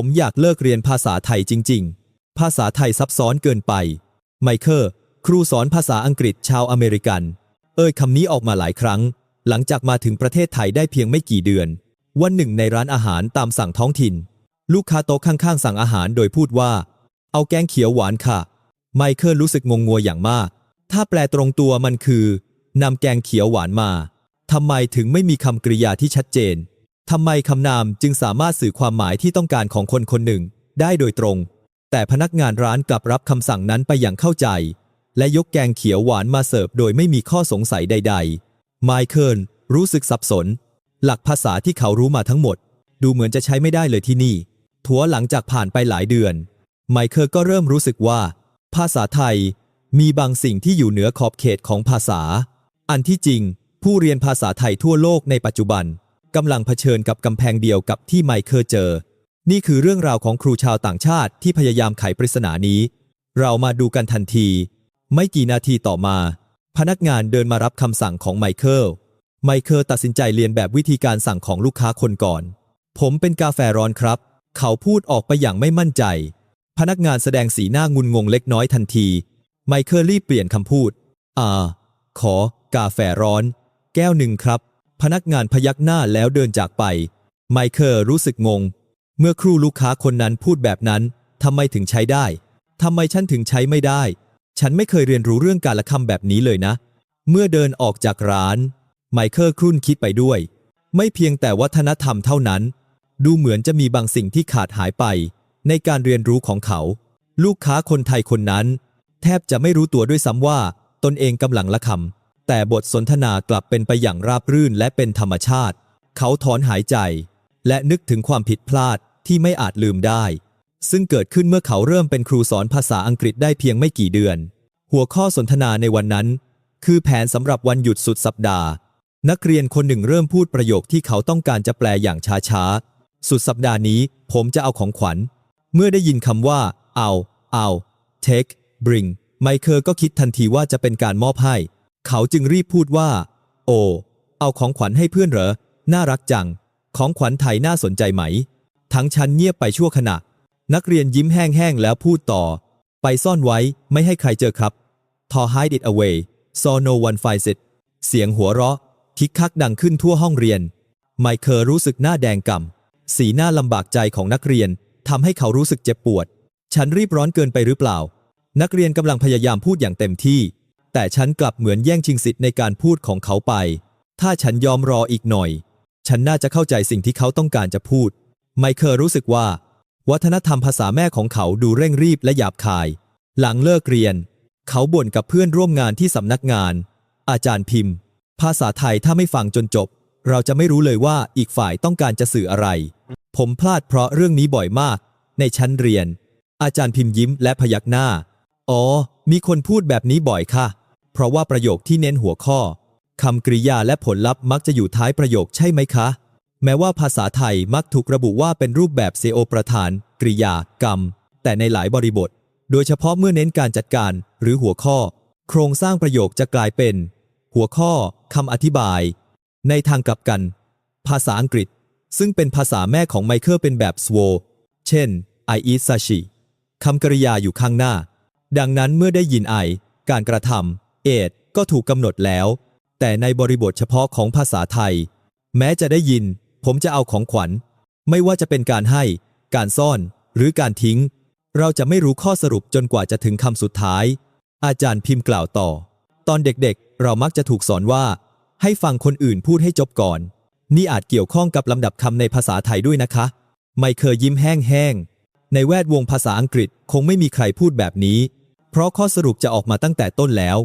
ผมอยากเลิกเรียนภาษาไทยจริง ๆ ภาษาไทยซับซ้อนเกินไป ไมเคิลครูสอนภาษาอังกฤษชาวอเมริกัน เอ่ยคำนี้ออกมาหลายครั้ง หลังจากมาถึงประเทศไทยได้เพียงไม่กี่เดือน วันหนึ่งในร้านอาหารตามสั่งท้องถิ่น ลูกค้าโต๊ะข้างๆ สั่งอาหารโดยพูดว่า เอาแกงเขียวหวานค่ะ ไมเคิลรู้สึกงงงัวอย่างมาก ถ้าแปลตรงตัวมันคือนำแกงเขียวหวานมาทำไมถึงไม่มีคำกริยาที่ชัดเจน ทำไมคำนามจึงสามารถสื่อความหมายที่ต้องการของคนคนหนึ่ง ได้โดยตรง แต่พนักงานร้านกลับรับคำสั่งนั้นไปอย่างเข้าใจ และยกแกงเขียวหวานมาเสิร์ฟโดยไม่มีข้อสงสัยใด ๆ ไมเคิลรู้สึกสับสน หลักภาษาที่เขารู้มาทั้งหมด ดูเหมือนจะใช้ไม่ได้เลยที่นี่ถัวหลังจากผ่านไปหลายเดือน ไมเคิลก็เริ่มรู้สึกว่า ภาษาไทย มีบางสิ่งที่อยู่เหนือขอบเขตของภาษา อันที่จริง ผู้เรียนภาษาไทยทั่วโลกในปัจจุบัน กำลังเผชิญกับกำแพงเดียวกับที่ไมเคิลเจอ นี่คือเรื่องราวของครูชาวต่างชาติที่พยายามไขปริศนานี้ เรามาดูกันทันที ไม่กี่นาทีต่อมา พนักงานเดินมารับคำสั่งของไมเคิล ไมเคิลตัดสินใจเรียนแบบวิธีการสั่งของลูกค้าคนก่อน ผมเป็นกาแฟร้อนครับ เขาพูดออกไปอย่างไม่มั่นใจ พนักงานแสดงสีหน้างุนงงเล็กน้อยทันที ไมเคิลรีบเปลี่ยนคำพูด อ่า ขอ กาแฟร้อน แก้วหนึ่งครับ พนักงานพยักหน้าแล้วเดินจากไป ไมเคิลรู้สึกงง เมื่อครูลูกค้าคนนั้นพูดแบบนั้นทำไมถึงใช้ได้ทำไมฉันถึงใช้ไม่ได้ ฉันไม่เคยเรียนรู้เรื่องการละคำแบบนี้เลยนะ เมื่อเดินออกจากร้าน ไมเคิลครุ่นคิดไปด้วย ไม่เพียงแต่วัฒนธรรมเท่านั้น ดูเหมือนจะมีบางสิ่งที่ขาดหายไป ในการเรียนรู้ของเขา ลูกค้าคนไทยคนนั้น แทบจะไม่รู้ตัวด้วยซ้ำว่า ตนเองกำลังละคำ แต่บทสนทนากลับเป็นไปอย่างราบรื่นและเป็นธรรมชาติ เขาถอนหายใจ และนึกถึงความผิดพลาดที่ไม่อาจลืมได้ ซึ่งเกิดขึ้นเมื่อเขาเริ่มเป็นครูสอนภาษาอังกฤษได้เพียงไม่กี่เดือน หัวข้อสนทนาในวันนั้น คือแผนสำหรับวันหยุดสุดสัปดาห์ นักเรียนคนหนึ่งเริ่มพูดประโยคที่เขาต้องการจะแปลอย่างช้าๆ สุดสัปดาห์นี้ ผมจะเอาของขวัญ เมื่อได้ยินคำว่า เอา เอา take bring ไมเคิลก็คิดทันทีว่าจะเป็นการมอบให้ เขาจึงรีบพูดว่า โอเอาของขวัญให้เพื่อนเหรอ น่ารักจัง ของขวัญไทยน่าสนใจไหม ทั้งชั้นเงียบไปชั่วขณะ นักเรียนยิ้มแห้งๆแล้วพูดต่อ ไปซ่อนไว้ไม่ให้ใครเจอครับ ทอ hide it away so no one finds it เสียงหัวเราะ คิกคักดังขึ้นทั่วห้องเรียน ไมเคิลรู้สึกหน้าแดงก่ำ สีหน้าลำบากใจของนักเรียนทำให้เขารู้สึกเจ็บปวด ฉันรีบร้อนเกินไปหรือเปล่า นักเรียนกำลังพยายามพูดอย่างเต็มที่ แต่ฉันกลับเหมือนแย่งชิงสิทธิ์ในการพูดของเขาไป ถ้าฉันยอมรออีกหน่อย ฉันน่าจะเข้าใจสิ่งที่เขาต้องการจะพูด ไมเคิลรู้สึกว่า วัฒนธรรมภาษาแม่ของเขาดูเร่งรีบและหยาบคาย หลังเลิกเรียน เขาบ่นกับเพื่อนร่วมงานที่สำนักงาน อาจารย์พิมพ์ ภาษาไทยถ้าไม่ฟังจนจบ เราจะไม่รู้เลยว่าอีกฝ่ายต้องการจะสื่ออะไร ผมพลาดเพราะเรื่องนี้บ่อยมาก ในชั้นเรียน อาจารย์พิมพ์ยิ้มและพยักหน้า อ๋อ มีคนพูดแบบนี้บ่อยค่ะ เพราะว่าประโยคที่เน้นหัวข้อคำกริยาและผลลัพธ์มักจะอยู่ท้ายประโยคใช่ไหมคะ แม้ว่าภาษาไทยมักถูกระบุว่าเป็นรูปแบบเซโอประธาน กริยา กรรม แต่ในหลายบริบท โดยเฉพาะเมื่อเน้นการจัดการหรือหัวข้อ โครงสร้างประโยคจะกลายเป็น หัวข้อคำอธิบาย ในทางกลับกัน ภาษาอังกฤษ ซึ่งเป็นภาษาแม่ของไมเคิลเป็นแบบ SWO เช่น I eat sushi คำกริยาอยู่ข้างหน้า ดังนั้นเมื่อได้ยิน I การกระทำ it ก็ถูกกำหนดแล้ว แต่ในบริบทเฉพาะของภาษาไทย แม้จะได้ยิน ผมจะเอาของขวัญ ไม่ว่าจะเป็นการให้ การซ่อน หรือการทิ้ง เราจะไม่รู้ข้อสรุปจนกว่าจะถึงคำสุดท้าย อาจารย์พิมพ์กล่าวต่อ ตอนเด็กๆ เรามักจะถูกสอนว่า ให้ฟังคนอื่นพูดให้จบก่อน นี่อาจเกี่ยวข้องกับลำดับคำในภาษาไทยด้วยนะคะ ไมเคยยิ้มแห้งๆ ในแวดวงภาษาอังกฤษคงไม่มีใครพูดแบบนี้ เพราะข้อสรุปจะออกมาตั้งแต่ต้นแล้ว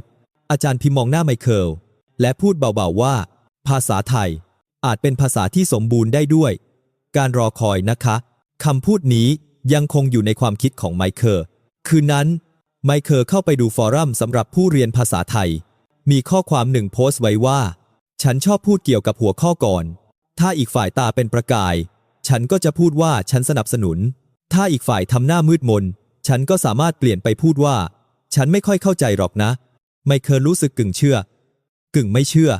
อาจารย์พิมมองหน้าไมเคิล และพูดเบาๆว่า ภาษาไทย อาจเป็นภาษาที่สมบูรณ์ได้ด้วย การรอคอยนะคะคำพูดนี้ยังคงอยู่ในความคิดของไมเคิล คืนนั้น ไมเคิลเข้าไปดูฟอรัมสำหรับผู้เรียนภาษาไทย มีข้อความหนึ่งโพสต์ไว้ว่า ฉันชอบพูดเกี่ยวกับหัวข้อก่อน ถ้าอีกฝ่ายตาเป็นประกาย ฉันก็จะพูดว่าฉันสนับสนุน ถ้าอีกฝ่ายทำหน้ามืดมน ฉันก็สามารถเปลี่ยนไปพูดว่า ฉันไม่ค่อยเข้าใจหรอกนะ ไมเคิลรู้สึกกึ่งเชื่อ กึ่งไม่เชื่อ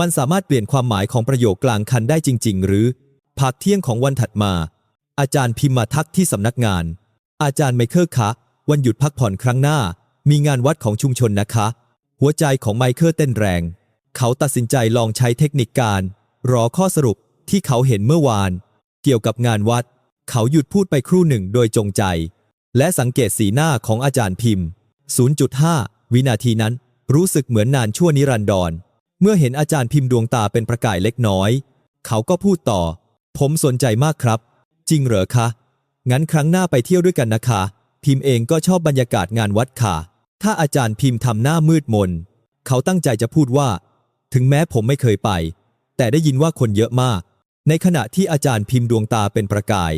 มันสามารถเปลี่ยนความหมายของประโยคกลางคันได้จริง ๆ หรือพักเที่ยงของวันถัดมา อาจารย์พิมพ์มาทักที่สำนักงาน อาจารย์ไมเคิลคะ วันหยุดพักผ่อนครั้งหน้า มีงานวัดของชุมชนนะคะ หัวใจของไมเคิลเต้นแรง เขาตัดสินใจลองใช้เทคนิคการ รอข้อสรุปที่เขาเห็นเมื่อวาน เกี่ยวกับงานวัด เขาหยุดพูดไปครู่หนึ่งโดยจงใจ และสังเกตสีหน้าของอาจารย์พิมพ์ 0.5 วินาทีนั้น รู้สึกเหมือนนานชั่วนิรันดร เมื่อเห็นอาจารย์พิมพ์ดวงตาเป็นประกายเล็กน้อย เขาก็พูดต่อ ผมสนใจมากครับ จริงเหรอคะ งั้นครั้งหน้าไปเที่ยวด้วยกันนะคะ พิมพ์เองก็ชอบบรรยากาศงานวัดค่ะ ถ้าอาจารย์พิมพ์ทำหน้ามืดมน เขาตั้งใจจะพูดว่า ถึงแม้ผมไม่เคยไป แต่ได้ยินว่าคนเยอะมาก ในขณะที่อาจารย์พิมพ์ดวงตาเป็นประกาย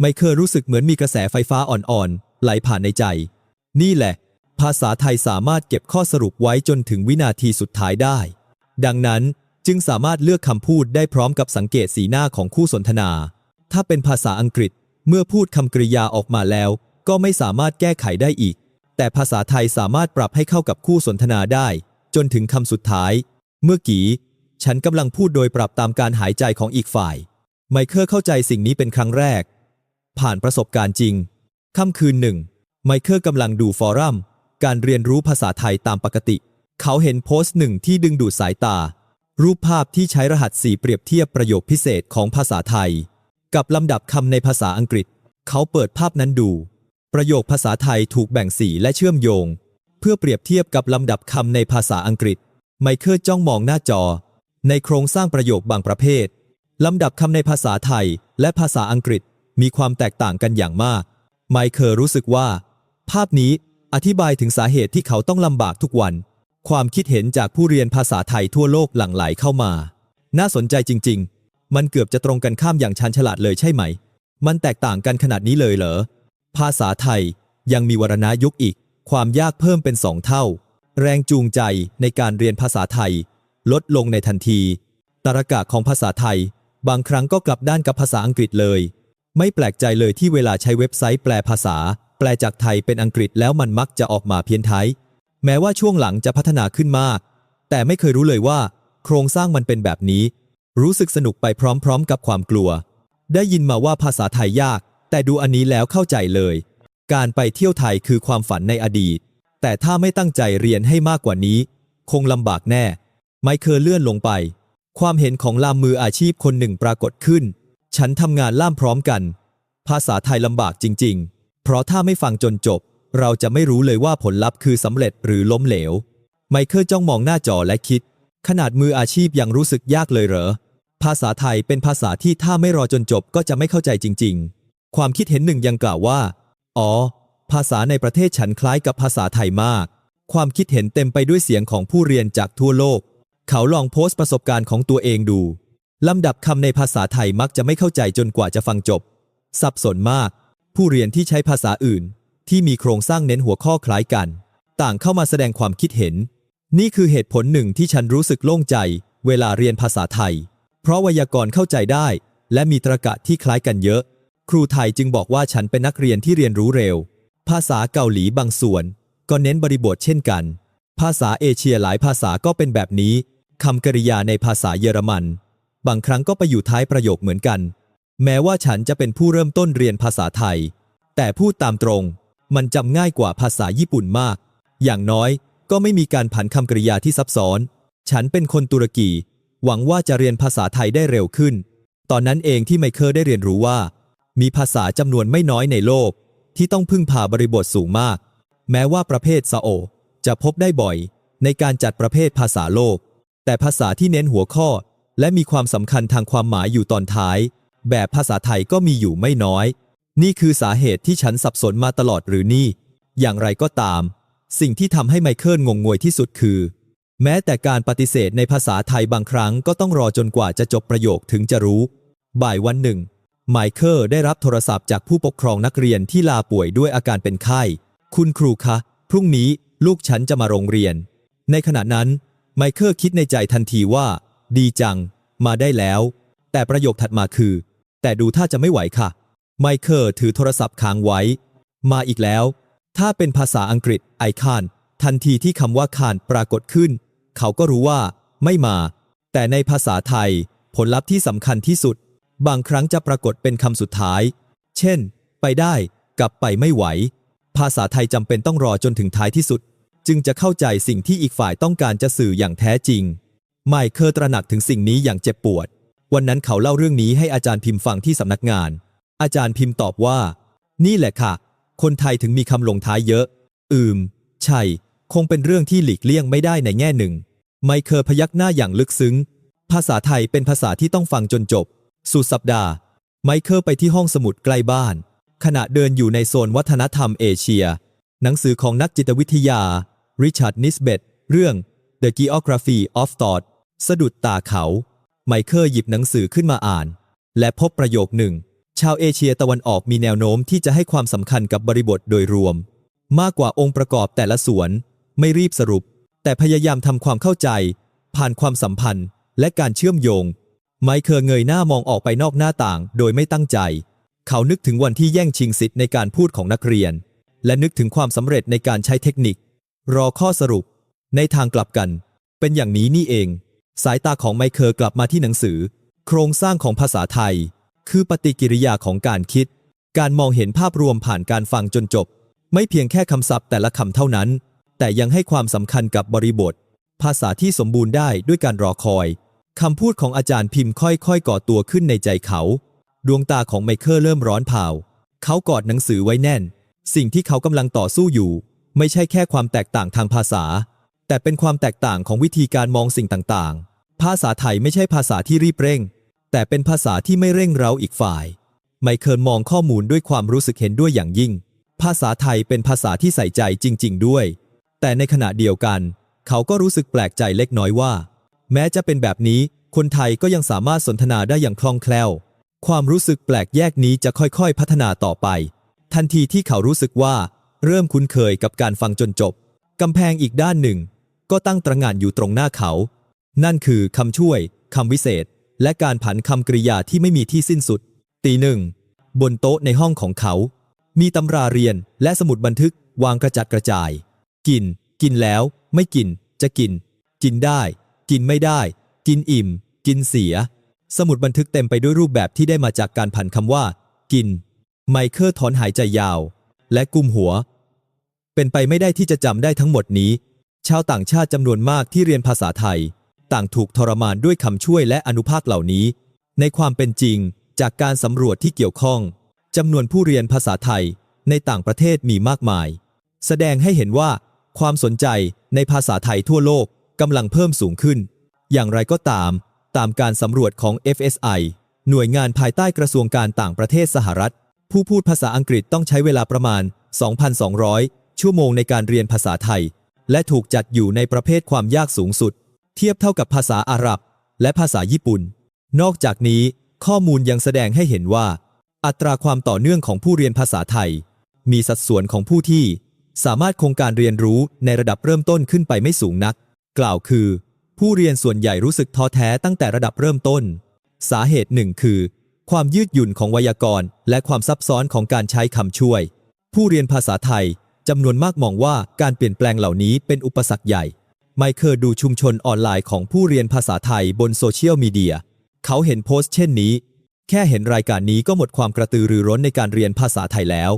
ไม่เคยรู้สึกเหมือนมีกระแสไฟฟ้าอ่อนๆไหลผ่านในใจ นี่แหละ ภาษาไทยสามารถเก็บข้อสรุปไว้จนถึงวินาทีสุดท้ายได้ ดังนั้นจึงสามารถเลือกคำพูดได้พร้อมกับสังเกตสีหน้าของคู่สนทนา ถ้าเป็นภาษาอังกฤษเมื่อพูดคำกริยาออกมาแล้ว ก็ไม่สามารถแก้ไขได้อีก แต่ภาษาไทยสามารถปรับให้เข้ากับคู่สนทนาได้ จนถึงคำสุดท้าย เมื่อกี้ ฉันกำลังพูดโดยปรับตามการหายใจของอีกฝ่าย ไมเคิลเข้าใจสิ่งนี้เป็นครั้งแรก ผ่านประสบการณ์จริง ค่ำคืนหนึ่ง ไมเคิลกำลังดูฟอรัม การเรียนรู้ภาษาไทยตามปกติ เขาเห็นโพสต์หนึ่งที่ดึงดูดสายตา รูปภาพที่ใช้รหัสสีเปรียบเทียบประโยคพิเศษของภาษาไทย กับลำดับคำในภาษาอังกฤษ เขาเปิดภาพนั้นดู ประโยคภาษาไทยถูกแบ่งสีและเชื่อมโยง เพื่อเปรียบเทียบกับลำดับคำในภาษาอังกฤษ ไมเคิลจ้องมองหน้าจอ ในโครงสร้างประโยคบางประเภทลำดับคำในภาษาไทยและภาษาอังกฤษมีความแตกต่างกันอย่างมาก ไมเคิลรู้สึกว่า ภาพนี้ อธิบายถึงสาเหตุที่เขาต้องลำบากทุกวัน ความคิดเห็นจากผู้เรียนภาษาไทยทั่วโลกหลั่งไหลเข้ามา น่าสนใจจริง ๆ มันเกือบจะตรงกันข้ามอย่างชันฉลาดเลยใช่ไหม มันแตกต่างกันขนาดนี้เลยเหรอ ภาษาไทยยังมีวรรณยุกอีก ความยากเพิ่มเป็นสองเท่า แรงจูงใจในการเรียนภาษาไทย ลดลงในทันที ตรรกะของภาษาไทย บางครั้งก็กลับด้านกับภาษาอังกฤษเลย ไม่แปลกใจเลยที่เวลาใช้เว็บไซต์แปลภาษา แปลจากไทยเป็นอังกฤษแล้วมันมักจะออกมาเพี้ยนไทย แม้ว่าช่วงหลังจะพัฒนาขึ้นมาก แต่ไม่เคยรู้เลยว่า โครงสร้างมันเป็นแบบนี้ รู้สึกสนุกไปพร้อมๆ กับความกลัว ได้ยินมาว่าภาษาไทยยาก แต่ดูอันนี้แล้วเข้าใจเลย การไปเที่ยวไทยคือความฝันในอดีต แต่ถ้าไม่ตั้งใจเรียนให้มากกว่านี้ คงลำบากแน่ ไม่เคยเลื่อนลงไป ความเห็นของล่ามมืออาชีพคนหนึ่งปรากฏขึ้น ฉันทำงานล่ามพร้อมกัน ภาษาไทยลำบากจริง ๆ เพราะถ้าไม่ฟังจนจบ เราจะไม่รู้เลยว่าผลลัพธ์คือสำเร็จหรือล้มเหลว ไมเคิลจ้องมองหน้าจอและคิด ขนาดมืออาชีพยังรู้สึกยากเลยเหรอ ภาษาไทยเป็นภาษาที่ถ้าไม่รอจนจบก็จะไม่เข้าใจจริง ๆ ความคิดเห็นหนึ่งยังกล่าวว่า อ๋อ ภาษาในประเทศฉันคล้ายกับภาษาไทยมาก ความคิดเห็นเต็มไปด้วยเสียงของผู้เรียนจากทั่วโลก เขาลองโพสต์ประสบการณ์ของตัวเองดูลำดับคำในภาษาไทยมักจะไม่เข้าใจจนกว่าจะฟังจบ สับสนมาก ผู้เรียนที่ใช้ภาษาอื่น ที่มีโครงสร้างเน้นหัวข้อคล้ายกัน ต่างเข้ามาแสดงความคิดเห็น นี่คือเหตุผลหนึ่งที่ฉันรู้สึกโล่งใจ เวลาเรียนภาษาไทย เพราะไวยากรณ์เข้าใจได้ และมีตรกะที่คล้ายกันเยอะ ครูไทยจึงบอกว่าฉันเป็นนักเรียนที่เรียนรู้เร็ว ภาษาเกาหลีบางส่วน ก็เน้นบริบทเช่นกัน ภาษาเอเชียหลายภาษาก็เป็นแบบนี้คำกริยาในภาษาเยอรมัน บางครั้งก็ไปอยู่ท้ายประโยคเหมือนกัน แม้ว่าฉันจะเป็นผู้เริ่มต้นเรียนภาษาไทย แต่พูดตามตรง มันจำง่ายกว่าภาษาญี่ปุ่นมาก อย่างน้อยก็ไม่มีการผันคำกริยาที่ซับซ้อน ฉันเป็นคนตุรกี หวังว่าจะเรียนภาษาไทยได้เร็วขึ้น ตอนนั้นเองที่ไมเคิลได้เรียนรู้ว่า มีภาษาจำนวนไม่น้อยในโลก ที่ต้องพึ่งพาบริบทสูงมาก แม้ว่าประเภทซาโอ จะพบได้บ่อย ในการจัดประเภทภาษาโลก แต่ภาษาที่เน้นหัวข้อ และมีความสำคัญทางความหมายอยู่ตอนท้าย แบบภาษาไทยก็มีอยู่ไม่น้อย นี่คือสาเหตุที่ฉันสับสนมาตลอดหรือนี่ อย่างไรก็ตาม สิ่งที่ทำให้ไมเคิลงงงวยที่สุดคือ แม้แต่การปฏิเสธในภาษาไทยบางครั้งก็ต้องรอจนกว่าจะจบประโยคถึงจะรู้ บ่ายวันหนึ่ง ไมเคิลได้รับโทรศัพท์จากผู้ปกครองนักเรียนที่ลาป่วยด้วยอาการเป็นไข้ คุณครูคะ พรุ่งนี้ลูกฉันจะมาโรงเรียน ในขณะนั้น ไมเคิลคิดในใจทันทีว่า ดีจัง มาได้แล้ว แต่ประโยคถัดมาคือ แต่ดูถ้าจะไม่ไหวค่ะ ไมเคิลถือโทรศัพท์ค้างไว้ มาอีกแล้ว ถ้าเป็นภาษาอังกฤษไอคานทันทีที่คำว่าคานปรากฏขึ้น เขาก็รู้ว่า ไม่มา แต่ในภาษาไทย ผลลัพธ์ที่สำคัญที่สุด บางครั้งจะปรากฏเป็นคำสุดท้าย เช่น ไปได้กลับไปไม่ไหว ภาษาไทยจำเป็นต้องรอจนถึงท้ายที่สุด จึงจะเข้าใจสิ่งที่อีกฝ่ายต้องการจะสื่ออย่างแท้จริง ไมเคิลตระหนักถึงสิ่งนี้อย่างเจ็บปวด วันนั้นเขาเล่าเรื่องนี้ให้อาจารย์พิมพ์ฟังที่สำนักงาน อาจารย์พิมพ์ตอบว่า นี่แหละค่ะ คนไทยถึงมีคำลงท้ายเยอะ อืม ใช่ คงเป็นเรื่องที่หลีกเลี่ยงไม่ได้ในแง่หนึ่ง ไมเคิลพยักหน้าอย่างลึกซึ้ง ภาษาไทยเป็นภาษาที่ต้องฟังจนจบ สุดสัปดาห์ ไมเคิลไปที่ห้องสมุดใกล้บ้าน ขณะเดินอยู่ในโซนวัฒนธรรมเอเชีย หนังสือของนักจิตวิทยา ริชาร์ด นิสเบตเรื่อง The Geography of Thought สะดุดตาเขา ไมเคิลหยิบหนังสือขึ้นมาอ่าน และพบประโยคหนึ่ง ชาวเอเชียตะวันออกมีแนวโน้มที่จะให้ความสำคัญกับบริบทโดยรวม มากกว่าองค์ประกอบแต่ละส่วน ไม่รีบสรุป แต่พยายามทำความเข้าใจ ผ่านความสัมพันธ์ และการเชื่อมโยง ไมเคิลเงยหน้ามองออกไปนอกหน้าต่าง โดยไม่ตั้งใจ เขานึกถึงวันที่แย่งชิงสิทธิ์ในการพูดของนักเรียน และนึกถึงความสำเร็จในการใช้เทคนิค รอข้อสรุป ในทางกลับกัน เป็นอย่างนี้นี่เอง สายตาของไมเคิลกลับมาที่หนังสือ โครงสร้างของภาษาไทย คือปฏิกิริยาของการคิด การมองเห็นภาพรวมผ่านการฟังจนจบ ไม่เพียงแค่คำศัพท์แต่ละคำเท่านั้น แต่ยังให้ความสำคัญกับบริบท ภาษาที่สมบูรณ์ได้ด้วยการรอคอยคำพูดของอาจารย์พิมพ์ค่อยๆ ก่อตัวขึ้นในใจเขา ดวงตาของไมเคิลเริ่มร้อนเผาเขากอดหนังสือไว้แน่น สิ่งที่เขากำลังต่อสู้อยู่ ไม่ใช่แค่ความแตกต่างทางภาษา แต่เป็นความแตกต่างของวิธีการมองสิ่งต่างๆ ภาษาไทยไม่ใช่ภาษาที่รีบเร่ง แต่เป็นภาษาที่ไม่เร่งเร้าอีกฝ่าย ไมเคิลมองข้อมูลด้วยความรู้สึกเห็นด้วยอย่างยิ่ง ภาษาไทยเป็นภาษาที่ใส่ใจจริง ๆ ด้วย แต่ในขณะเดียวกัน เขาก็รู้สึกแปลกใจเล็กน้อยว่า แม้จะเป็นแบบนี้คนไทยก็ยังสามารถสนทนาได้อย่างคล่องแคล่ว ความรู้สึกแปลกแยกนี้จะค่อยๆ พัฒนาต่อไป ทันทีที่เขารู้สึกว่า เริ่มคุ้นเคยกับการฟังจนจบกำแพงอีกด้านหนึ่ง ก็ตั้งตระหง่านอยู่ตรงหน้าเขา นั่นคือคำช่วยคำวิเศษ และการผันคำกริยาที่ไม่มีที่สิ้นสุด ตีหนึ่งบนโต๊ะในห้องของเขา มีตำราเรียนและสมุดบันทึกวางกระจัดกระจาย กิน กินแล้ว ไม่กิน จะกิน กินได้ กินไม่ได้ กินอิ่ม กินเสีย สมุดบันทึกเต็มไปด้วยรูปแบบที่ได้มาจากการผันคำว่า กิน ไมเคิลถอนหายใจยาว และกุมหัว เป็นไปไม่ได้ที่จะจำได้ทั้งหมดนี้ ชาวต่างชาติจำนวนมากที่เรียนภาษาไทย ต่างถูกทรมานด้วยคำช่วยและอนุภาคเหล่านี้ ในความเป็นจริง จากการสำรวจที่เกี่ยวข้องจำนวนผู้เรียนภาษาไทยในต่างประเทศมีมากมาย แสดงให้เห็นว่า ความสนใจในภาษาไทยทั่วโลกกำลังเพิ่มสูงขึ้น อย่างไรก็ตาม ตามการสำรวจของ FSI หน่วยงานภายใต้กระทรวงการต่างประเทศสหรัฐ ผู้พูดภาษาอังกฤษต้องใช้เวลาประมาณ 2,200 ชั่วโมงในการเรียนภาษาไทย และถูกจัดอยู่ในประเภทความยากสูงสุด ทียบเท่ากับภาษาอาหรับ และภาษาญี่ปุ่น นอกจากนี้ ข้อมูลยังแสดงให้เห็นว่า อัตราความต่อเนื่องของผู้เรียนภาษาไทย มีสัดส่วนของผู้ที่ สามารถคงการเรียนรู้ในระดับเริ่มต้นขึ้นไปไม่สูงนัก กล่าวคือ ผู้เรียนส่วนใหญ่รู้สึกท้อแท้ตั้งแต่ระดับเริ่มต้น สาเหตุหนึ่งคือ ความยืดหยุ่นของไวยากรณ์ และความซับซ้อนของการใช้คำช่วย ผู้เรียนภาษาไทยจำนวนมากมองว่าการเปลี่ยนแปลงเหล่านี้เป็นอุปสรรคใหญ่ ไมเคิลดูชุมชนออนไลน์ของผู้เรียนภาษาไทยบนโซเชียลมีเดีย เขาเห็นโพสต์เช่นนี้ แค่เห็นรายการนี้ก็หมดความกระตือรือร้นในการเรียนภาษาไทยแล้ว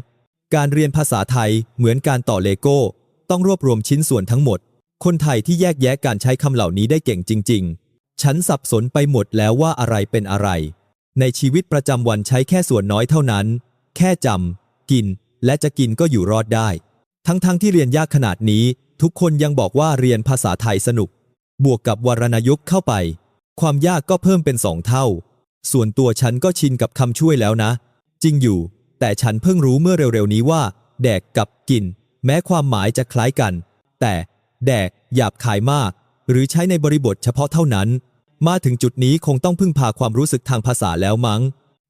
การเรียนภาษาไทยเหมือนการต่อเลโก้ ต้องรวบรวมชิ้นส่วนทั้งหมด คนไทยที่แยกแยะการใช้คำเหล่านี้ได้เก่งจริง ๆ ฉันสับสนไปหมดแล้วว่าอะไรเป็นอะไร ในชีวิตประจำวันใช้แค่ส่วนน้อยเท่านั้น แค่จำกิน และจะกินก็อยู่รอดได้ ทั้งๆทที่เรียนยากขนาดนี้ ทุกคนยังบอกว่าเรียนภาษาไทยสนุก บวกกับวรรณยุกต์เข้าไป ความยากก็เพิ่มเป็นสองเท่า ส่วนตัวฉันก็ชินกับคำช่วยแล้วนะ จริงอยู่ แต่ฉันเพิ่งรู้เมื่อเร็วๆนี้ว่า แดกกับกิน แม้ความหมายจะคล้ายกัน แต่แดกหยาบคายมาก หรือใช้ในบริบทเฉพาะเท่านั้น มาถึงจุดนี้คงต้องพึ่งพาความรู้สึกทางภาษาแล้วมั้ง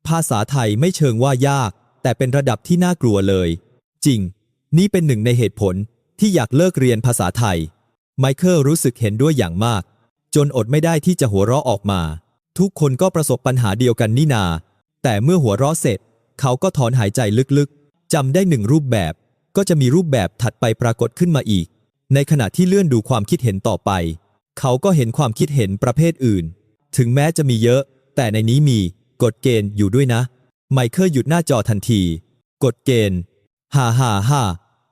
ภาษาไทยไม่เชิงว่ายาก แต่เป็นระดับที่น่ากลัวเลย จริง นี่เป็นหนึ่งในเหตุผล ที่อยากเลิกเรียนภาษาไทย ไมเคิลรู้สึกเห็นด้วยอย่างมาก จนอดไม่ได้ที่จะหัวเราะออกมา ทุกคนก็ประสบปัญหาเดียวกันนี่นา แต่เมื่อหัวเราะเสร็จ เขาก็ถอนหายใจลึกๆจำได้หนึ่งรูปแบบ ก็จะมีรูปแบบถัดไปปรากฏขึ้นมาอีก ในขณะที่เลื่อนดูความคิดเห็นต่อไป เขาก็เห็นความคิดเห็นประเภทอื่น ถึงแม้จะมีเยอะ แต่ในนี้มีกฎเกณฑ์อยู่ด้วยนะ ไมเคิลหยุดหน้าจอทันทีกดเกณฑ์ฮ่าฮ่าฮ่า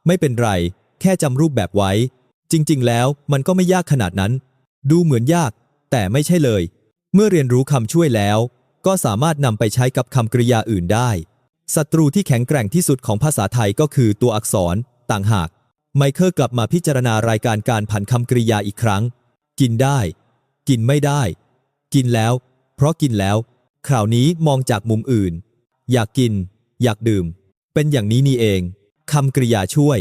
ไม่เป็นไร แค่จำรูปแบบไว้ จริง ๆ แล้วมันก็ไม่ยากขนาดนั้น ดูเหมือนยาก แต่ไม่ใช่เลย เมื่อเรียนรู้คำช่วยแล้ว ก็สามารถนำไปใช้กับคำกริยาอื่นได้ศัตรูที่แข็งแกร่งที่สุดของภาษาไทยก็คือตัวอักษร ต่างหาก ไมเคิลกลับมาพิจารณารายการการผันคำกริยาอีกครั้ง กินได้ กินไม่ได้ กินแล้ว เพราะกินแล้ว คราวนี้มองจากมุมอื่น อยากกิน อยากดื่ม เป็นอย่างนี้นี่เองคำกริยาช่วย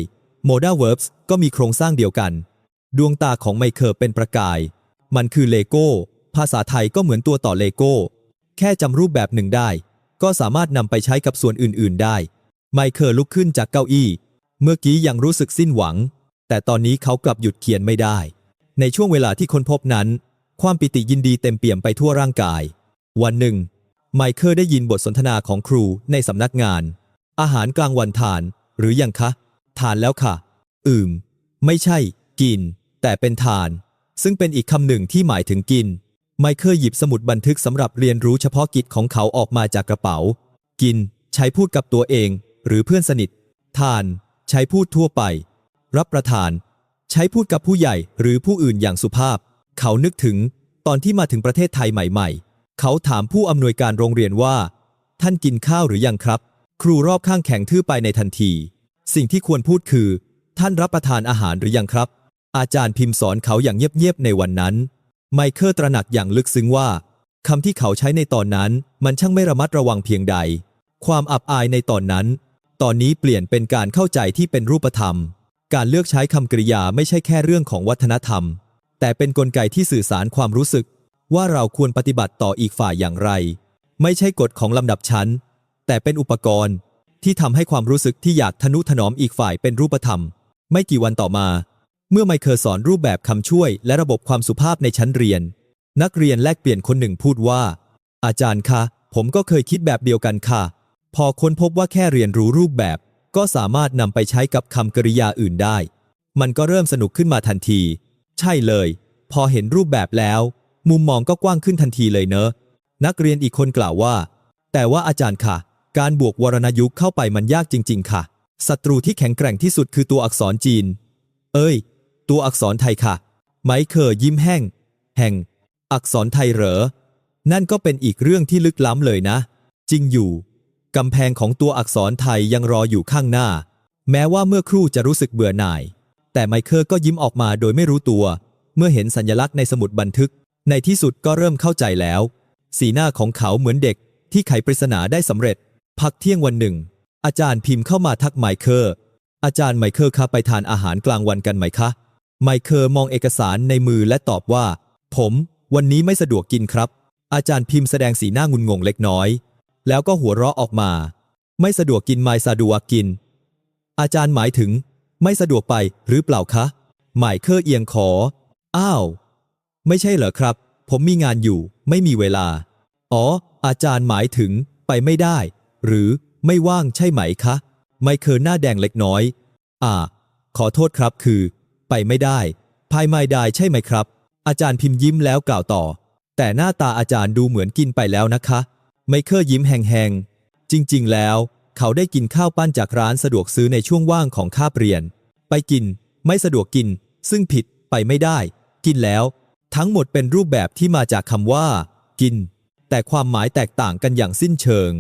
modal verbs ก็มีโครงสร้างเดียวกัน ดวงตาของไมเคิลเป็นประกาย มันคือเลโก้ ภาษาไทยก็เหมือนตัวต่อเลโก้ แค่จำรูปแบบหนึ่งได้ ก็สามารถนำไปใช้กับส่วนอื่น ๆ ได้ ไมเคิลลุกขึ้นจากเก้าอี้ เมื่อกี้ยังรู้สึกสิ้นหวัง แต่ตอนนี้เขากลับหยุดเขียนไม่ได้ ในช่วงเวลาที่ค้นพบนั้น ความปิติยินดีเต็มเปี่ยมไปทั่วร่างกาย วันหนึ่ง ไมเคิลได้ยินบทสนทนาของครูในสำนักงาน อาหารกลางวันทาน หรือยังคะ ทานแล้วค่ะ อืม ไม่ใช่ กิน แต่เป็นทาน ซึ่งเป็นอีกคำหนึ่งที่หมายถึงกิน ไมเคิลหยิบสมุดบันทึกสำหรับเรียนรู้เฉพาะกิจของเขาออกมาจากกระเป๋า กิน ใช้พูดกับตัวเอง หรือเพื่อนสนิท ทาน ใช้พูดทั่วไป รับประทาน ใช้พูดกับผู้ใหญ่หรือผู้อื่นอย่างสุภาพ เขานึกถึง ตอนที่มาถึงประเทศไทยใหม่ๆ เขาถามผู้อำนวยการโรงเรียนว่า ท่านกินข้าวหรือยังครับ ครูรอบข้างแข็งทื่อไปในทันที สิ่งที่ควรพูดคือ ท่านรับประทานอาหารหรือยังครับ อาจารย์พิมพ์สอนเขาอย่างเงียบๆในวันนั้น ไมเคิลตระหนักอย่างลึกซึ้งว่าคำที่เขาใช้ในตอนนั้น มันช่างไม่ระมัดระวังเพียงใด ความอับอายในตอนนั้น ตอนนี้เปลี่ยนเป็นการเข้าใจที่เป็นรูปธรรม การเลือกใช้คำกริยาไม่ใช่แค่เรื่องของวัฒนธรรม แต่เป็นนกลไกที่สื่อสารความรู้สึก ว่าเราควรปฏิบัติต่ออีกฝ่ายอย่างไร ไม่ใช่กฎของลำดับชั้น แต่เป็นอุปกรณ์ ที่ทำให้ความรู้สึกที่อยากทนุถนอมอีกฝ่ายเป็นรูปธรรม ไม่กี่วันต่อมา เมื่อไมเคิลสอนรูปแบบคำช่วย และระบบความสุภาพในชั้นเรียน นักเรียนแลกเปลี่ยนคนหนึ่งพูดว่า อาจารย์คะผมก็เคยคิดแบบเดียวกันค่ะ พอค้นพบว่าแค่เรียนรู้รูปแบบ ก็สามารถนำไปใช้กับคำกริยาอื่นได้ มันก็เริ่มสนุกขึ้นมาทันที ใช่เลย พอเห็นรูปแบบแล้ว มุมมองก็กว้างขึ้นทันทีเลยเนอะ นักเรียนอีกคนกล่าวว่า แต่ว่าอาจารย์ค่ะ การบวกวรณยุกต์เข้าไปมันยากจริง ๆ ค่ะ ศัตรูที่แข็งแกร่งที่สุดคือตัวอักษรจีน เอ้ย ตัวอักษรไทยค่ะ ไมเคิลยิ้มแห้ง แห่ง อักษรไทยเหรอ นั่นก็เป็นอีกเรื่องที่ลึกล้ำเลยนะ จริงอยู่ กำแพงของตัวอักษรไทยยังรออยู่ข้างหน้า แม้ว่าเมื่อครู่จะรู้สึกเบื่อหน่าย แต่ไมเคิลก็ยิ้มออกมาโดยไม่รู้ตัว เมื่อเห็นสัญลักษณ์ในสมุดบันทึก ในที่สุดก็เริ่มเข้าใจแล้ว สีหน้าของเขาเหมือนเด็กที่ไขปริศนาได้สำเร็จ พักเที่ยงวันหนึ่ง อาจารย์พิมพ์เข้ามาทักไมเคิลอาจารย์ไมเคิลคะไปทานอาหารกลางวันกันไหมคะ ไมเคิลมองเอกสารในมือและตอบว่า ผมวันนี้ไม่สะดวกกินครับ อาจารย์พิมพ์แสดงสีหน้างุนงงเล็กน้อย แล้วก็หัวเราะออกมา ไม่สะดวกกินไม่สะดวกกิน อาจารย์หมายถึง ไม่สะดวกไปหรือเปล่าคะไมเคิลเอียงขอ อ้าว ไม่ใช่เหรอครับ ผมมีงานอยู่ ไม่มีเวลา อ๋อ อาจารย์หมายถึงไปไม่ได้ หรือไม่ว่างใช่ไหมคะ ไมเคิลหน้าแดงเล็กน้อย อ่า ขอโทษครับคือ ไปไม่ได้ ภายไม่ได้ใช่ไหมครับ อาจารย์พิมพ์ยิ้มแล้วกล่าวต่อ แต่หน้าตาอาจารย์ดูเหมือนกินไปแล้วนะคะ ไมเคิลยิ้มแหงๆ จริงๆ แล้ว เขาได้กินข้าวปั้นจากร้านสะดวกซื้อในช่วงว่างของคาบเรียน ไปกิน ไม่สะดวกกิน ซึ่งผิดไปไม่ได้ กินแล้ว ทั้งหมดเป็นรูปแบบที่มาจากคำว่า กิน แต่ความหมายแตกต่างกันอย่างสิ้นเชิง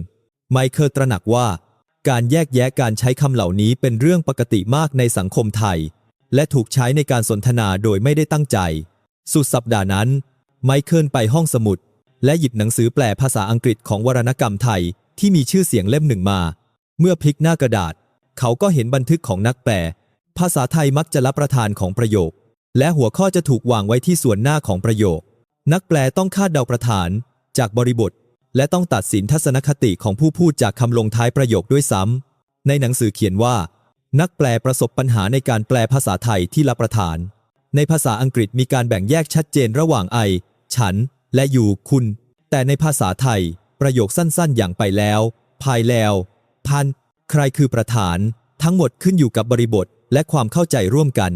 ไมเคิลตระหนักว่า การแยกแยะการใช้คำเหล่านี้เป็นเรื่องปกติมากในสังคมไทย และถูกใช้ในการสนทนาโดยไม่ได้ตั้งใจ สุดสัปดาห์นั้น ไมเคิลไปห้องสมุด และหยิบหนังสือแปลภาษาอังกฤษของวรรณกรรมไทยที่มีชื่อเสียงเล่มหนึ่งมา เมื่อพลิกหน้ากระดาษ เขาก็เห็นบันทึกของนักแปล ภาษาไทยมักจะรับประทานของประโยค และหัวข้อจะถูกวางไว้ที่ส่วนหน้าของประโยค นักแปลต้องคาดเดาประธาน จากบริบท และต้องตัดสินทัศนคติของผู้พูดจากคำลงท้ายประโยคด้วยซ้ำ ในหนังสือเขียนว่า นักแปลประสบปัญหาในการแปลภาษาไทยที่รับประทาน ในภาษาอังกฤษมีการแบ่งแยกชัดเจนระหว่างไอ ฉัน และอยู่ คุณ แต่ในภาษาไทย ประโยคสั้นๆ อย่างไปแล้ว ภายแล้ว พัน ใครคือประธาน ทั้งหมดขึ้นอยู่กับบริบทและความเข้าใจร่วมกัน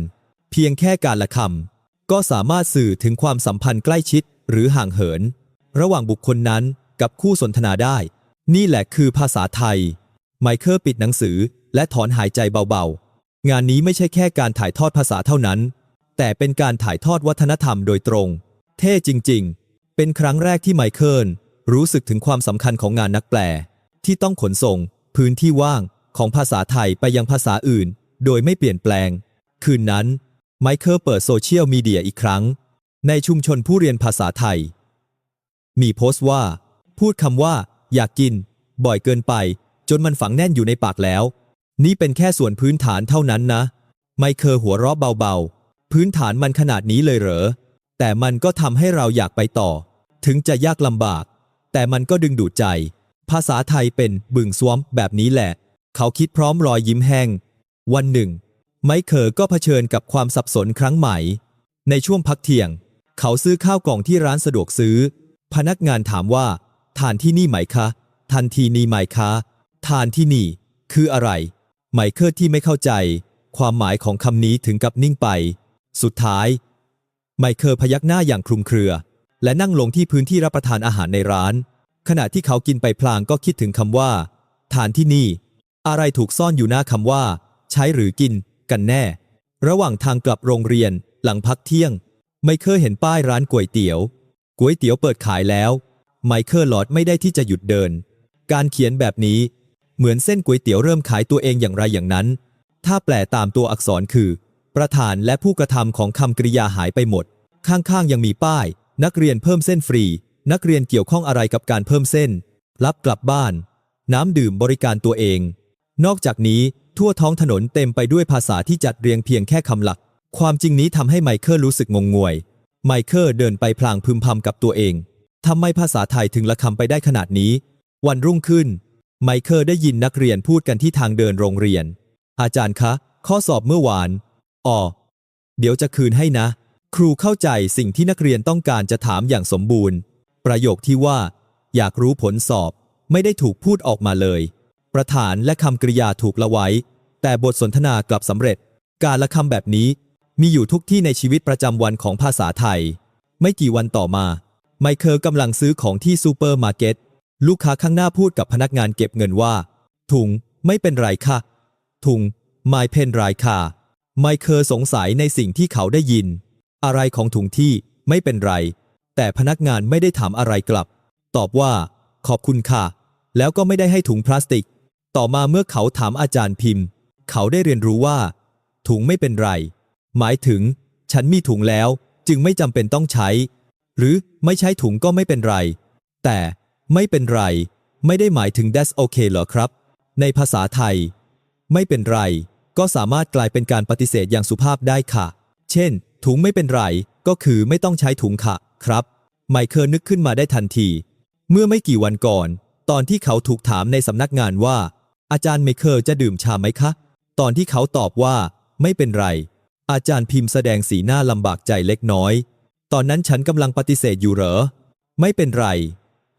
เพียงแค่การละคำก็สามารถสื่อถึงความสัมพันธ์ใกล้ชิดหรือห่างเหิน ระหว่างบุคคลนั้น กับคู่สนทนาได้ นี่แหละคือภาษาไทย ไมเคิลปิดหนังสือ และถอนหายใจเบาๆ งานนี้ไม่ใช่แค่การถ่ายทอดภาษาเท่านั้น แต่เป็นการถ่ายทอดวัฒนธรรมโดยตรง เท่จริง ๆ เป็นครั้งแรกที่ไมเคิลรู้สึกถึงความสำคัญของงานนักแปล ที่ต้องขนส่ง พื้นที่ว่างของภาษาไทยไปยังภาษาอื่น โดยไม่เปลี่ยนแปลง คืนนั้นไมเคิลเปิดโซเชียลมีเดียอีกครั้ง ในชุมชนผู้เรียนภาษาไทย มีโพสต์ว่า พูดคำว่า อยากกิน บ่อยเกินไป จนมันฝังแน่นอยู่ในปากแล้ว นี่เป็นแค่ส่วนพื้นฐานเท่านั้นนะ ไมเคิลหัวเราะเบาๆ พื้นฐานมันขนาดนี้เลยเหรอ แต่มันก็ทำให้เราอยากไปต่อ ถึงจะยากลำบาก แต่มันก็ดึงดูดใจ ภาษาไทยเป็นบึงสวมแบบนี้แหละ เขาคิดพร้อมรอยยิ้มแห้ง วันหนึ่ง ไมเคิลก็เผชิญกับความสับสนครั้งใหม่ ในช่วงพักเที่ยง เขาซื้อข้าวกล่องที่ร้านสะดวกซื้อ พนักงานถามว่าานที่นี่ไหมคะ ทันทีนี้ไหมคะ ทานที่นี่ คืออะไร ไมเคิลที่ไม่เข้าใจ ความหมายของคำนี้ถึงกับนิ่งไป สุดท้าย ไมเคิลพยักหน้าอย่างคลุมเครือ และนั่งลงที่พื้นที่รับประทานอาหารในร้าน ขณะที่เขากินไปพลางก็คิดถึงคำว่า ทานที่นี่ อะไรถูกซ่อนอยู่หน้าคำว่า ใช้หรือกิน กันแน่ ระหว่างทางกลับโรงเรียน หลังพักเที่ยง ไมเคิลเห็นป้ายร้านก๋วยเตี๋ยวก๋วยเตี๋ยวเปิดขายแล้ว ไมเคิลหลอดไม่ได้ที่จะหยุดเดิน การเขียนแบบนี้ เหมือนเส้นก๋วยเตี๋ยวเริ่มขายตัวเองอย่างไรอย่างนั้น ถ้าแปลตามตัวอักษรคือ ประธานและผู้กระทำของคำกริยาหายไปหมด ข้างๆ ยังมีป้าย นักเรียนเพิ่มเส้นฟรี นักเรียนเกี่ยวข้องอะไรกับการเพิ่มเส้น รับกลับบ้าน น้ำดื่มบริการตัวเอง นอกจากนี้ทั่วท้องถนนเต็มไปด้วยภาษาที่จัดเรียงเพียงแค่คำหลัก ความจริงนี้ทำให้ไมเคิลรู้สึกงงงวย ไมเคิลเดินไปพลางพึมพำกับตัวเอง ทำไมภาษาไทยถึงละคำไปได้ขนาดนี้ วันรุ่งขึ้น ไมเคิลได้ยินนักเรียนพูดกันที่ทางเดินโรงเรียน อาจารย์คะ ข้อสอบเมื่อวานอ๋อเดี๋ยวจะคืนให้นะ ครูเข้าใจสิ่งที่นักเรียนต้องการจะถามอย่างสมบูรณ์ ประโยคที่ว่า อยากรู้ผลสอบ ไม่ได้ถูกพูดออกมาเลย ประธานและคำกริยาถูกละไว้ แต่บทสนทนากลับสำเร็จ การละคำแบบนี้มีอยู่ทุกที่ในชีวิตประจำวันของภาษาไทย ไม่กี่วันต่อมา ไมเคิลกำลังซื้อของที่ซูเปอร์มาร์เก็ต ลูกค้าข้างหน้าพูดกับพนักงานเก็บเงินว่า ถุงไม่เป็นไรค่ะ ถุงไม่เป็นไรค่ะ ไมเคิลสงสัยในสิ่งที่เขาได้ยิน อะไรของถุงที่ไม่เป็นไร แต่พนักงานไม่ได้ถามอะไรกลับ ตอบว่า ขอบคุณค่ะ แล้วก็ไม่ได้ให้ถุงพลาสติก ต่อมาเมื่อเขาถามอาจารย์พิมพ์ เขาได้เรียนรู้ว่า ถุงไม่เป็นไร หมายถึง ฉันมีถุงแล้ว จึงไม่จำเป็นต้องใช้ หรือไม่ใช้ถุงก็ไม่เป็นไร แต่ไม่เป็นไร ไม่ได้หมายถึง that's okay เหรอครับ ในภาษาไทย ไม่เป็นไร ก็สามารถกลายเป็นการปฏิเสธอย่างสุภาพได้ค่ะ เช่น ถุงไม่เป็นไร ก็คือไม่ต้องใช้ถุงค่ะ ครับไมเคิลนึกขึ้นมาได้ทันที เมื่อไม่กี่วันก่อน ตอนที่เขาถูกถามในสำนักงานว่า อาจารย์ไมเคิลจะดื่มชาไหมคะ ตอนที่เขาตอบว่า ไม่เป็นไร อาจารย์พิมพ์แสดงสีหน้าลำบากใจเล็กน้อย ตอนนั้นฉันกำลังปฏิเสธอยู่เหรอ ไม่เป็นไร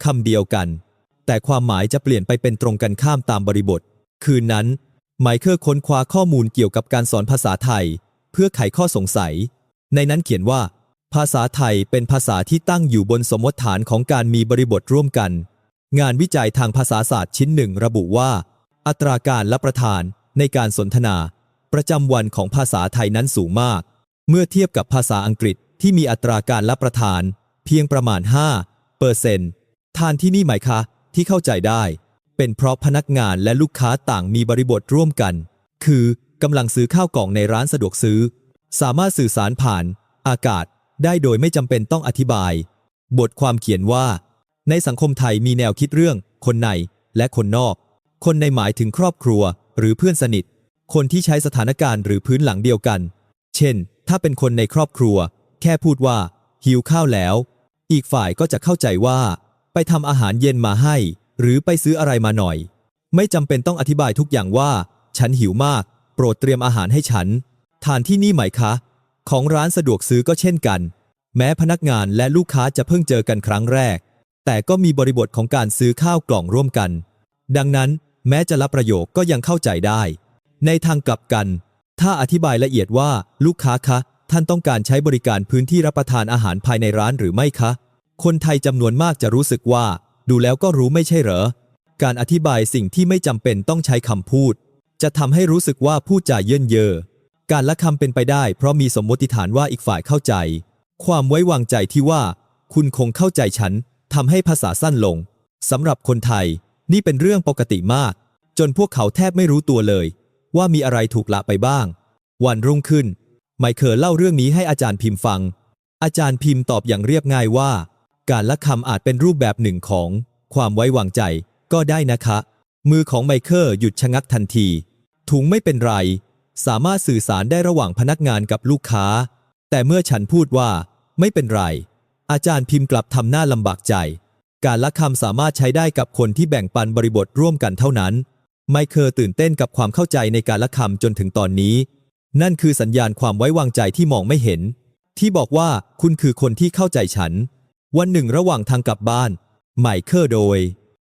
คำเดียวกัน แต่ความหมายจะเปลี่ยนไปเป็นตรงกันข้ามตามบริบท คืนนั้น ไมเคิลค้นคว้าข้อมูลเกี่ยวกับการสอนภาษาไทย เพื่อไขข้อสงสัย ในนั้นเขียนว่า ภาษาไทยเป็นภาษาที่ตั้งอยู่บนสมมติฐานของการมีบริบทร่วมกัน งานวิจัยทางภาษาศาสตร์ชิ้นหนึ่งระบุว่า อัตราการรับประทานในการสนทนา ประจำวันของภาษาไทยนั้นสูงมาก เมื่อเทียบกับภาษาอังกฤษ ที่มีอัตราการรับประทาน เพียงประมาณ 5 เปอร์เซนต์ทานที่นี่ไหมคะ ที่เข้าใจได้ เป็นเพราะพนักงานและลูกค้าต่างมีบริบทร่วมกัน คือกำลังซื้อข้าวกล่องในร้านสะดวกซื้อ สามารถสื่อสารผ่าน อากาศได้โดยไม่จำเป็นต้องอธิบาย บทความเขียนว่า ในสังคมไทยมีแนวคิดเรื่อง คนในและคนนอก คนในหมายถึงครอบครัว หรือเพื่อนสนิท คนที่ใช้สถานการณ์หรือพื้นหลังเดียวกัน เช่น ถ้าเป็นคนในครอบครัว แค่พูดว่า หิวข้าวแล้ว อีกฝ่ายก็จะเข้าใจว่า ไปทำอาหารเย็นมาให้ หรือไปซื้ออะไรมาหน่อย ไม่จำเป็นต้องอธิบายทุกอย่างว่า ฉันหิวมาก โปรดเตรียมอาหารให้ฉัน ทานที่นี่ไหมคะ ของร้านสะดวกซื้อก็เช่นกัน แม้พนักงานและลูกค้าจะเพิ่งเจอกันครั้งแรก แต่ก็มีบริบทของการซื้อข้าวกล่องร่วมกัน ดังนั้น แม้จะรับประโยคก็ยังเข้าใจได้ ในทางกลับกัน ถ้าอธิบายละเอียดว่าลูกค้าคะ ท่านต้องการใช้บริการพื้นที่รับประทานอาหารภายในร้านหรือไม่คะ คนไทยจำนวนมากจะรู้สึกว่า ดูแล้วก็รู้ไม่ใช่เหรอ การอธิบายสิ่งที่ไม่จำเป็นต้องใช้คำพูด จะทำให้รู้สึกว่าพูดจ่าเยินเยอ การละคำเป็นไปได้ เพราะมีสมมติฐานว่าอีกฝ่ายเข้าใจ ความไว้วางใจที่ว่า คุณคงเข้าใจฉันทำให้ภาษาสั้นลงสำหรับคนไทย นี่เป็นเรื่องปกติมาก จนพวกเขาแทบไม่รู้ตัวเลย ว่ามีอะไรถูกละไปบ้าง วันรุ่งขึ้น ไมเคิลเล่าเรื่องนี้ให้อาจารย์พิมพ์ฟัง อาจารย์พิมพ์ตอบอย่างเรียบง่ายว่า การละคำอาจเป็นรูปแบบหนึ่งของ ความไว้วางใจ ก็ได้นะคะ มือของไมเคิลหยุดชะงักทันที ถุงไม่เป็นไร สามารถสื่อสารได้ระหว่างพนักงานกับลูกค้า แต่เมื่อฉันพูดว่า ไม่เป็นไร อาจารย์พิมพ์กลับทำหน้าลำบากใจ การละคำสามารถใช้ได้กับคนที่แบ่งปันบริบทร่วมกันเท่านั้น ไมเคิลตื่นเต้นกับความเข้าใจในการละคำจนถึงตอนนี้ นั่นคือสัญญาณความไว้วางใจที่มองไม่เห็น ที่บอกว่าคุณคือคนที่เข้าใจฉัน วันหนึ่งระหว่างทางกลับบ้านไมเคิลโดย